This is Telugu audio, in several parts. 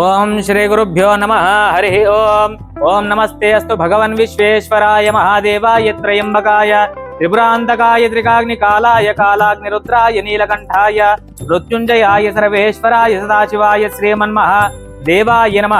ఓం శ్రీ గురుభ్యో నమ హరి ఓం. ఓం నమస్తే అస్తు భగవన్ విశ్వేశ్వరాయ మహాదేవాయ త్రయంబకాయ త్రిపురాంతకాయ త్రికాగ్నికాలాయ కాలాగ్నిరుద్రాయ నీలకంఠాయ మృత్యుంజయాయ సర్వేశ్వరాయ సదాశివాయ శ్రీమన్మహ దేవాయ నమ.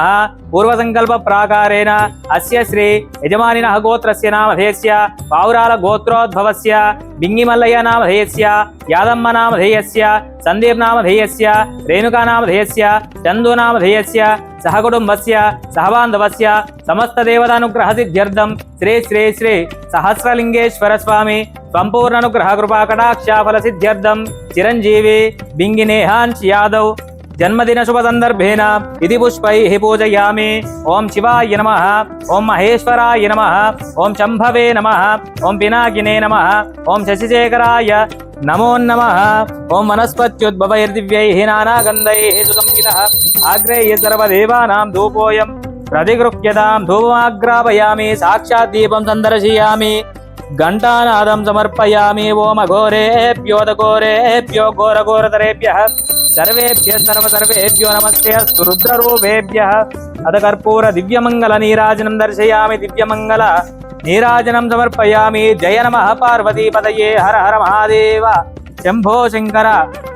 పూర్వసంకల్ప ప్రాకారేణ అస్య శ్రీ యజమానిన గోత్రస్య నామధేయస్య పావురాల గోత్రోద్భవస్య బింగిమల్లయ్య నామధేయస్య యాదమ్మ నామధేయస్య సందీప్ నామధేయస్య రేణుకా నామధేయస్య చందు నామధేయస్య సహకుటుంబస్య సహబాంధవస్య సమస్త దేవతానుగ్రహ సిద్ధ్యర్థం శ్రీ శ్రీ శ్రీ సహస్రలింగేశ్వర స్వామి సంపూర్ణనుగ్రహ కృపా కటాక్షాఫల సిద్ధ్యర్థం చిరంజీవి బింగినేహాంశ్ యాదవ్ जन्मदिन शुभ संदर्भेन इति पुष्पैः पूजयामि। ओम शिवाय नम ओं महेश्वराय नम ओं शंभवे नम ओं पिनाकिने नम ओं शशिशेखराय नमो नम ओं वनस्पत्युद्भवैर्दिव्यैः नानागन्धैः सुगम्भितः आग्रेय सर्वदेवानां धूपोऽयं प्रतिगृह्यतां धूपमाग्रापयामि, साक्षात् दीपं सन्दर्शयामि, घण्टानादं समर्पयामि, ओम घोरेऽप्यो दघोरेऽप्यो घोरघोरतरेभ्यः। సర్వేభ్య సర్వ సర్వేభ్యో నమస్తే అస్తు రుద్రరూపేభ్య అద కర్పూర దివ్యమంగళ నీరాజనం దర్శయామి దివ్యమంగళ నీరాజనం సమర్పయామి జయ నమ పార్వతీపదయే హర హర మహాదేవ శంభో శంకర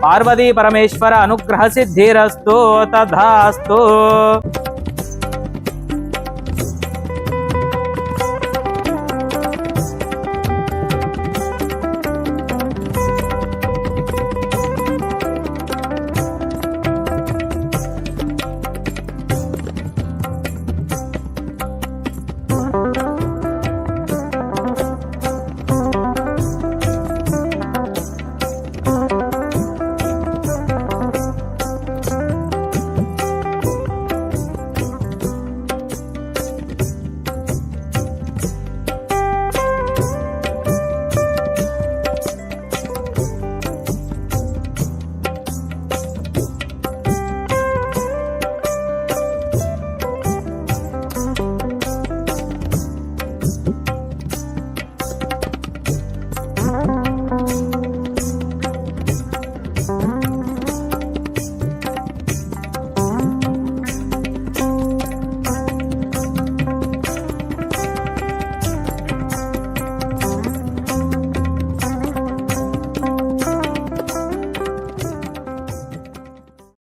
పార్వతీ పరమేశ్వర అనుగ్రహ సిద్ధిరస్తు తథాస్తు.